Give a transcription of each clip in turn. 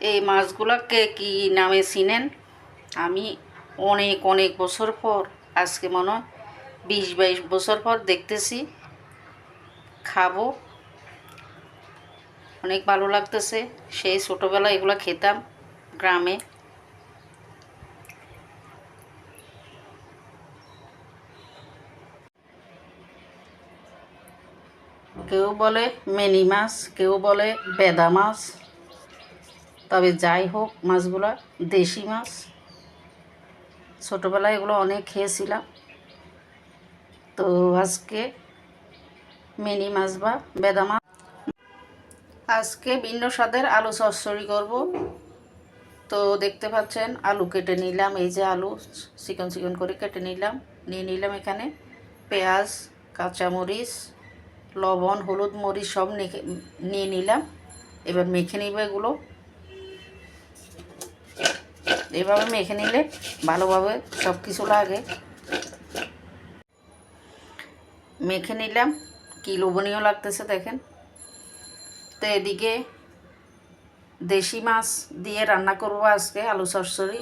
এই মাছগুলোকে কি নামে চিনেন? আমি অনেক অনেক বছর পর, আজকে মনে হয় বিশ, বাইশ বছর পর দেখতেছি। খাব। অনেক ভালো লাগতেছে। সেই ছোটোবেলা এগুলো খেতাম গ্রামে। কেউ বলে মেনি মাছ, কেউ বলে বেদা মাছ। তবে যাই হোক, মাছগুলো দেশি মাছ। ছোটোবেলায় এগুলো অনেক খেয়েছিলাম। তো আজকে মিনি মাছ বা বেদা মাছ। আজকে ভিন্ন স্বাদের আলু চচ্চড়ি করব। তো দেখতে পাচ্ছেন, আলু কেটে নিলাম, এই যে আলু চিকন চিকন করে কেটে নিলাম। নিয়ে নিলাম এখানে পেঁয়াজ, কাঁচামরিচ, লবণ, হলুদ মরিচ সব নিয়ে নিলাম। এবার মেখে নিব এগুলো। এভাবে মেখে নিলে ভালোভাবে সব কিছু লাগে। মেখে নিলাম, কি লোভনীয় লাগতেছে দেখেন। তো এদিকে দেশি মাছ দিয়ে রান্না করব আজকে, আলু সরসরি।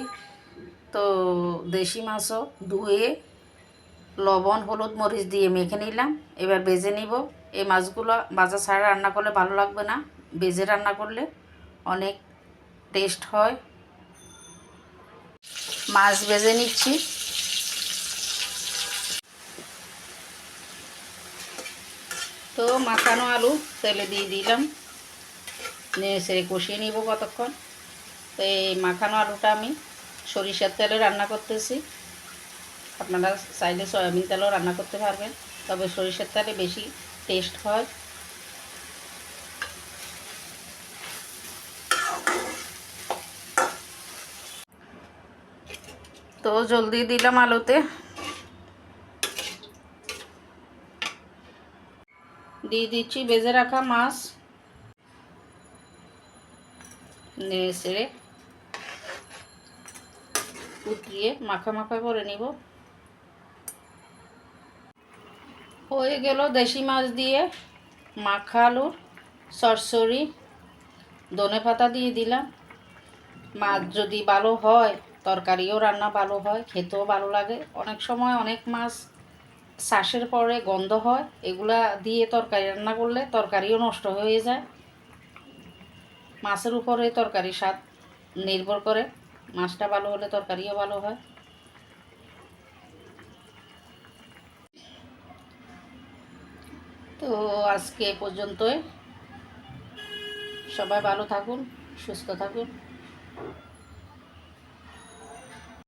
তো দেশি মাছও ধুয়ে লবণ, হলুদ, মরিচ দিয়ে মেখে নিলাম। এবার বেজে নিব। এই মাছগুলো বাজার ছাড়া রান্না করলে ভালো লাগবে না। বেজে রান্না করলে অনেক টেস্ট হয়। মাছ ভেজে নিচ্ছি। তো মাখানো আলু তেলে দিয়ে দিলাম। নিয়ে সে কষিয়ে নিব কতক্ষণ। তো এই মাখানো আলুটা আমি সরিষার তেলে রান্না করতেছি। আপনারা চাইলে সয়াবিন তেলেও রান্না করতে পারবেন। তবে সরিষার তেলে বেশি টেস্ট হয়। তো জলদি দিলাম আলুতে। দিয়ে দিচ্ছি বেজে রাখা মাছ। নেড়ে সেড়ে উতরিয়ে মাখা মাখা করে নিব। হয়ে গেল দেশি মাছ দিয়ে মাখা আলুর সরসরি। ধনে পাতা দিয়ে দিলাম। মাছ যদি ভালো হয় তরকারিও রান্না ভালো হয়, খেতেও ভালো লাগে। অনেক সময় অনেক মাছ শ্বাসের পরে গন্ধ হয়, এগুলা দিয়ে তরকারি রান্না করলে তরকারিও নষ্ট হয়ে যায়। মাছের উপরে তরকারি স্বাদ নির্ভর করে, মাছটা ভালো হলে তরকারিও ভালো হয়। তো আজকে এ পর্যন্তই। সবাই ভালো থাকুন, সুস্থ থাকুন।